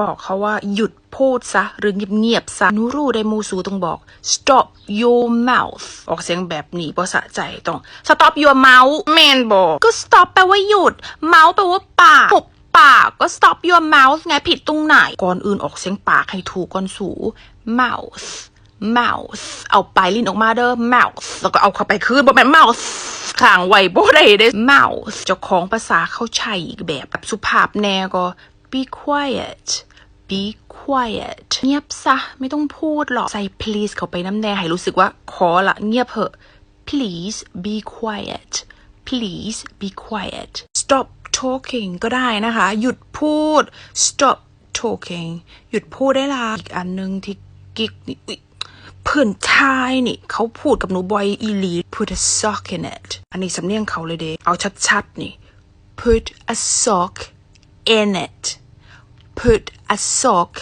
บอกเขาว่าหยุดพูดซะ หรือเงียบๆซะนูรูไดมูสูต้องบอก stop your mouth ออกเสียงแบบนี้ภาษะใจต้อง stop your mouth แมนบอก ก็ stop แปลว่าหยุด mouth แปลว่าปากหุบปากก็ stop your mouth ไงผิดตรงไหน ก่อนอื่นออกเสียงปากให้ถูกก่อนสู mouth mouth เอาปลายลิ้นออกมาเด้อ mouth แล้วก็เอาเข้าไปคืนบ่แม่น mouth ข้างไว้บ่ได้เด้ mouth เจ้าของภาษาเข้าใช้อีกแบบแบบสุภาพแน่ก็ be quiet be quiet เงียบซะ ไม่ต้องพูดหรอก ใส่ please เข้าไปน้ำแน่ให้รู้สึกว่าขอละเงียบเหอะ please be quiet please be quiet stop talking ก็ได้นะคะ หยุดพูด stop talking หยุดพูดได้ละอีกอันหนึงที่กิ๊กนี่เพื่อนชายนี่ เขาพูดกับหนูบอยอีลี put a sock in it อันนี้สำเนียงเขาเลยเดเอาชัดๆนี่ put a sock in it put a sock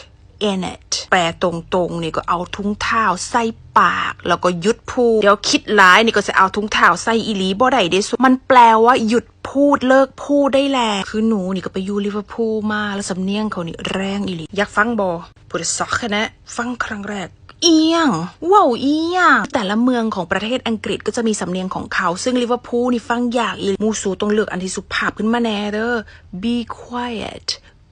in it แปลตรงๆนี่ก็เอาถุงเท้าใส่ปาก แล้วก็หยุดพูด เดี๋ยวคิดร้ายนี่ก็จะเอาถุงเท้าใส่อีลีบ่ได้เด้สุมันแปลว่าหยุดพูดเลิกพูดได้แล้วคือหนูนี่ก็ไปอยู่ลิเวอร์พูลมาแล้วสำเนียงเขานี่แรงอีลีอยากฟังบอ put a sock in it ฟังครั้งแรกเอียงว้าวเอียง แต่ละเมืองของประเทศอังกฤษก็จะมีสำเนียงของเขา ซึ่งลิเวอร์พูลนี่ฟังยากอีมูสูต้องเลือกอันที่สุภาพขึ้นมาแน่เด้อ be quiet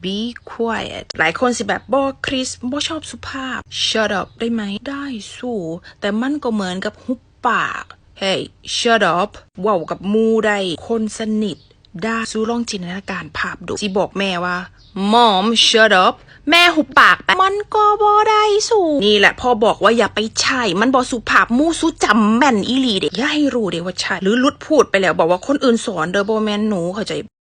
be quiet หลายคนสิแบบบอคริสบอชอบสุภาพ shut up ได้ไหมได้สู้ แต่มันก็เหมือนกับหุบปาก hey shut up ว้าวกับมูได้คนสนิทได้สู้ลองจินตนาการภาพดูสิบอกแม่ว่า mom shut up แม่หุบปากไปมันก็บอได้สู้นี่แหละพ่อบอกว่าอย่าไปใช่ มันบอสุภาพมู่สุจำแม่นอีหลีเด็กอย่าให้รู้เด็ว่าใช่ หรือลุดพูดไปแล้วบอกว่าคนอื่นสอนเดอโบแมนหนูเข้าใจ